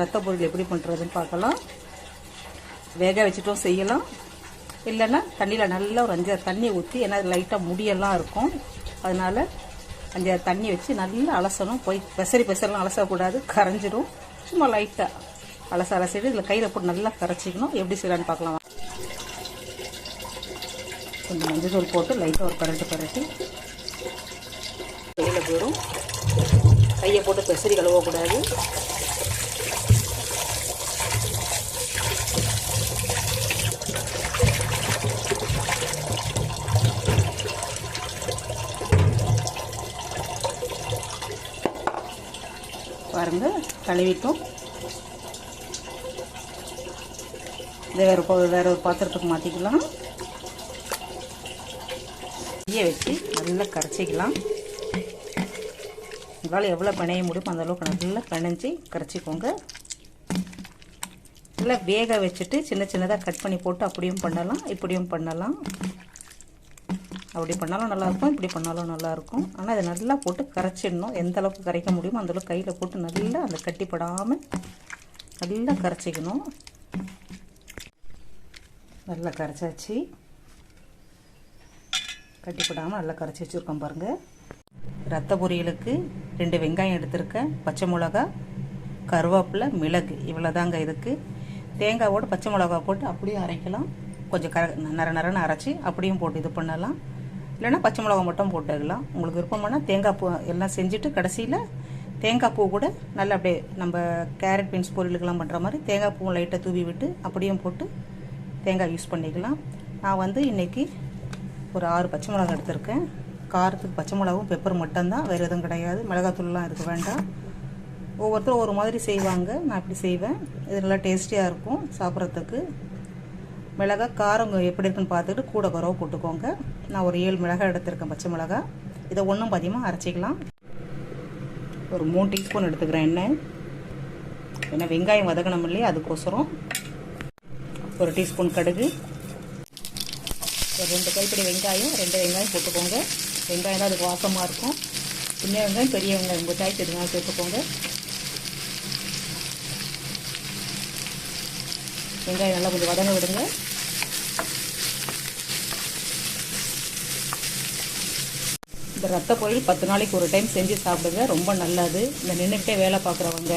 ரத்த பொரியல் எப்படி பண்ணுறதுன்னு பார்க்கலாம். வேக வச்சுட்டும் செய்யலாம். இல்லைன்னா தண்ணியில் நல்லா ஒரு அஞ்சாறு தண்ணி ஊற்றி ஏன்னா லைட்டாக முடியெல்லாம் இருக்கும். அதனால் அஞ்சாறு தண்ணி வச்சு நல்லா அலசணும். போய் பெசரி பெசரெலாம் அலசக்கூடாது. கரைஞ்சிடும் சும்மா லைட்டாக அலச அலசிட்டு இதில் கையில் போட்டு நல்லா கரைச்சிக்கணும். எப்படி செய்யலான்னு பார்க்கலாம். கொஞ்சம் மஞ்சள் தூள் போட்டு லைட்டாக ஒரு பரட்டு பரட்டி. வெளியில் போயிடும் கையை போட்டு பெசரி கழுவக்கூடாது. பாருங்கள் கழுவிட்டோம். இதை வேறு வேறு ஒரு பாத்திரத்துக்கு மாற்றிக்கலாம் நெய்யை வச்சு நல்லா கரைச்சிக்கலாம். உங்களால் எவ்வளோ பிணைய முடியுமோ அந்தளவுக்கு நல்லா பிணைஞ்சி கரைச்சிக்கோங்க. நல்லா வேக வச்சுட்டு சின்ன சின்னதாக கட் பண்ணி போட்டு அப்படியும் பண்ணலாம் இப்படியும் பண்ணலாம். அப்படி பண்ணாலும் நல்லாயிருக்கும் இப்படி பண்ணாலும் நல்லாயிருக்கும். ஆனால் இதை நல்லா போட்டு கரைச்சிடணும். எந்த அளவுக்கு கரைக்க முடியுமோ அந்தளவுக்கு கையில் போட்டு நல்லா அந்த கட்டிப்படாமல் நல்லா கரைச்சிக்கணும். நல்லா கரைச்சாச்சு. கட்டிப்படாமல் நல்லா கரைச்சி வச்சுருக்கோம் பாருங்கள் ரத்த பொரியலுக்கு ரெண்டு வெங்காயம் எடுத்திருக்கேன். பச்சை மிளகா கருவேப்பிலை மிளகு. இவ்வளோதாங்க இதுக்கு. தேங்காவோடு பச்சை மிளகா போட்டு அப்படியே அரைக்கலாம். கொஞ்சம் கர நர நரன்னு அரைச்சி அப்படியும் போட்டு இது பண்ணலாம். இல்லைன்னா பச்சை மிளகா மட்டும் போட்டுக்கலாம். உங்களுக்கு விருப்பமானால் தேங்காய் பூ எல்லாம் செஞ்சுட்டு கடைசியில் தேங்காய் பூ கூட நல்லா அப்படியே நம்ம கேரட் பீன்ஸ் பொரியலுக்கெல்லாம் பண்ணுற மாதிரி தேங்காய் பூ லைட்டாக தூவி விட்டு அப்படியும் போட்டு தேங்காய் யூஸ் பண்ணிக்கலாம். நான் வந்து இன்றைக்கி ஒரு ஆறு பச்சை மிளகா எடுத்திருக்கேன். காரத்துக்கு பச்சை மிளகாவும் பெப்பர் மட்டும்தான். வேறு எதுவும் கிடையாது. மிளகாத்தூள்லாம் இருக்க வேண்டாம். ஒவ்வொருத்தரும் ஒரு மாதிரி செய்வாங்க. நான் இப்படி செய்வேன். இது நல்லா டேஸ்டியாக இருக்கும் சாப்பிட்றதுக்கு. மிளகாய் காரம் எப்படி இருக்குன்னு பார்த்துட்டு கூட குறவை போட்டுக்கோங்க. நான் ஒரு ஏழு மிளகாய் எடுத்திருக்கேன் பச்சை மிளகாய் இதை ஒன்றும் பதியமாக அரைச்சிக்கலாம். ஒரு மூணு டீஸ்பூன் எடுத்துக்கிறேன் எண்ணெய். ஏன்னா வெங்காயம் வதக்கணும் இல்லையா அதுக்கோசரம். ஒரு டீஸ்பூன் கடுகு. ஒரு ரெண்டு கைப்பிடி வெங்காயம் ரெண்டு வெங்காயம் போட்டுக்கோங்க. வெங்காயம் தான் அதுக்கு வாசமாக இருக்கும். சின்ன வெங்காயம் பெரிய வெங்காயம். உங்கள் சாய்ஸ் எதுனாலும் சேர்த்துக்கோங்க. வெங்காயம் நல்லா கொஞ்சம் வதங்க விடுங்க. இந்த ரத்த பொரியல் பத்து நாளைக்கு ஒரு டைம் செஞ்சு சாப்பிடுங்க. ரொம்ப நல்லது. இந்த நின்றுக்கிட்டே வேலை பார்க்குறவங்க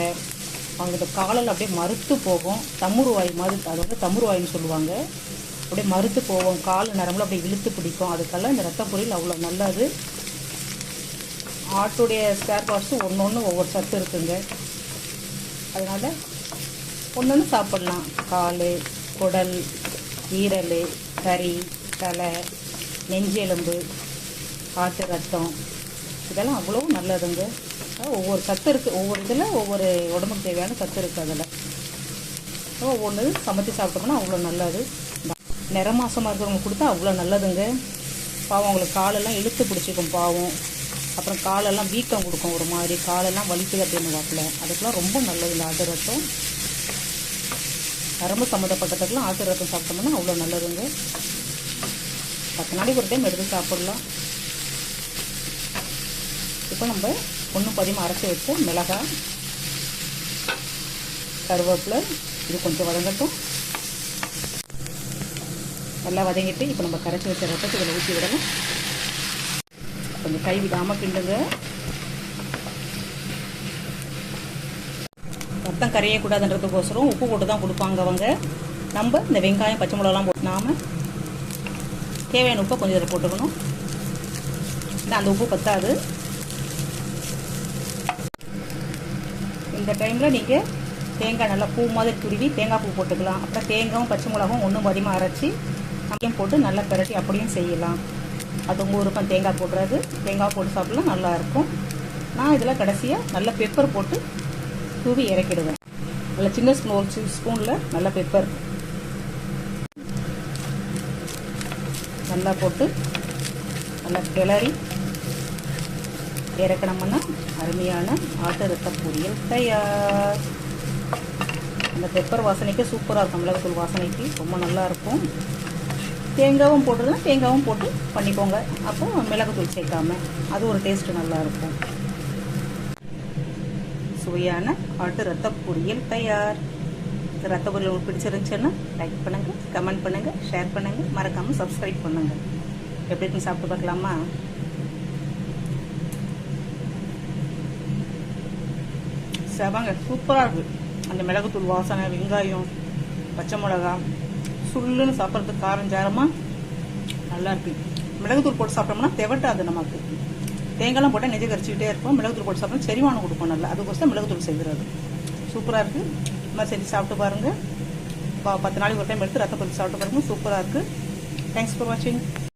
அவங்க இந்த காலில் அப்படியே மறுத்து போகும். தமுருவாய் மாதிரி அது வந்து தமுருவாயின்னு சொல்லுவாங்க. அப்படியே மறுத்து போகும். கால் நரம்புல அப்படியே இழுத்து பிடிக்கும். அதுக்கெல்லாம் இந்த ரத்த பொரியல் அவ்வளோ நல்லது. ஆட்டுடைய ஸ்பேர் பார்ட்ஸும் ஒன்று ஒன்று ஒவ்வொரு சத்து இருக்குங்க. அதனால் ஒன்று ஒன்று சாப்பிட்லாம். கால் குடல் ஈரல் கறி தலை நெஞ்செலும்பு ஆட்டு ரத்தம். இதெல்லாம் அவ்வளோ நல்லதுங்க. ஒவ்வொரு சத்து இருக்குது ஒவ்வொரு இதில் ஒவ்வொரு உடம்புக்கு தேவையான சத்து இருக்குது அதில். ஒவ்வொன்று சமைச்சு சாப்பிட்டோம்னா அவ்வளோ நல்லது. நிற மாசமாக இருக்கிறவங்க கொடுத்தா அவ்வளோ நல்லதுங்க. பாவம் அவங்களுக்கு காலெல்லாம் இழுத்து பிடிச்சிக்கும் பாவம். அப்புறம் காலெல்லாம் வீக்கம் கொடுக்கும் ஒரு மாதிரி. காலெல்லாம் வலிக்குது அப்படின்னு வாக்கில் அதுக்கெல்லாம் ரொம்ப நல்லது இந்த ஆட்டு ரத்தம். நரம்பு சம்மந்தப்பட்டதுக்கெல்லாம் ஆட்டு ரத்தம் சாப்பிட்டோம்னா அவ்வளோ நல்லதுங்க. பத்து நாளைக்கு ஒரு டைம் எடுத்து சாப்பிட்லாம். இப்போ நம்ம ஒன்று பதியம் அரைச்சி வச்ச மிளகாய் கருவேப்பிலை இது கொஞ்சம் வதங்கட்டும். நல்லா வதங்கிட்டு இப்போ நம்ம கரைச்சி வச்ச ரத்தத்தை இதில் ஊற்றி விடலாம் கொஞ்சம் கை விடாமல் கிண்டுங்க. ரத்தம் கரையக்கூடாதுன்றதுக்கோசரம் உப்பு போட்டு தான் கொடுப்பாங்க அவங்க. நம்ம இந்த வெங்காயம் பச்சை மிளகாலாம் போட்டு நாம தேவையான உப்பை கொஞ்சம் இதில் போட்டுக்கணும். அந்த உப்பு பத்தாது. இந்த டைமில் நீங்கள் தேங்காய் நல்லா பூ மாதிரி துருவி தேங்காய் பூ போட்டுக்கலாம். அப்புறம் தேங்காயும் பச்சை மிளகாவும் ஒன்றும் அதிகமாக அரைச்சி அப்படியும் போட்டு நல்லா பிரட்டி அப்படியும் செய்யலாம். அது உங்கள் விருப்பம். தேங்காய் போடுறது தேங்காய் போட்டு சாப்பிடலாம் நல்லாயிருக்கும் நான் இதில் கடைசியாக நல்லா பெப்பர் போட்டு தூவி இறக்கிடுவேன். நல்லா சின்ன ஸ்பூன் ஒரு ஸ்பூனில் நல்ல பெப்பர் நல்லா போட்டு நல்லா கிளறி இறக்கணும்னா அருமையான ஆட்டு ரத்த பொரியல் தயார். அந்த பெப்பர் வாசனைக்கு சூப்பராக இருக்கும். மிளகுத்தூள் வாசனைக்கு ரொம்ப நல்லா இருக்கும். தேங்காவும் போட்டுருந்தா தேங்காவும் போட்டு பண்ணிக்கோங்க. அப்போ மிளகுத்தூள் சேர்க்காம அது ஒரு டேஸ்ட்டு நல்லாயிருக்கும் சுவையான ஆட்டு ரத்த பொரியல் தயார். இந்த ரத்த பொரியல் உங்களுக்கு பிடிச்சிருந்துச்சுன்னா லைக் பண்ணுங்கள் கமெண்ட் பண்ணுங்கள் ஷேர் பண்ணுங்கள் மறக்காமல் சப்ஸ்கிரைப் பண்ணுங்கள் எப்படி இருக்குன்னு சாப்பிட்டு பார்க்கலாமா? செவங்க சூப்பராக இருக்குது அந்த மிளகுத்தூள் வாசனை வெங்காயம் பச்சை மிளகா சுள்ளுன்னு சாப்பிட்றதுக்கு காரம் நல்லா இருக்கு. மிளகுத்தூள் போட்டு சாப்பிட்டோம்னா தெவட்டாது நமக்கு. தேங்காய்லாம் போட்டால் நெஞ்சு கரைச்சிக்கிட்டே இருக்கும். மிளகுத்தூள் போட்டு சாப்பிட்டோம் செரிமானம் கொடுக்கும் நல்லா. அதுக்கோசம் மிளகுத்தூள் செய்கிறது சூப்பராக இருக்குது இது மாதிரி செஞ்சு சாப்பிட்டு பாருங்கள் பத்து நாளைக்கு ஒரு டைம் எடுத்து ரத்தம் பொறுத்து சாப்பிட்டு பாருங்கள் சூப்பராக இருக்குது தேங்க்ஸ் ஃபார் வாட்சிங்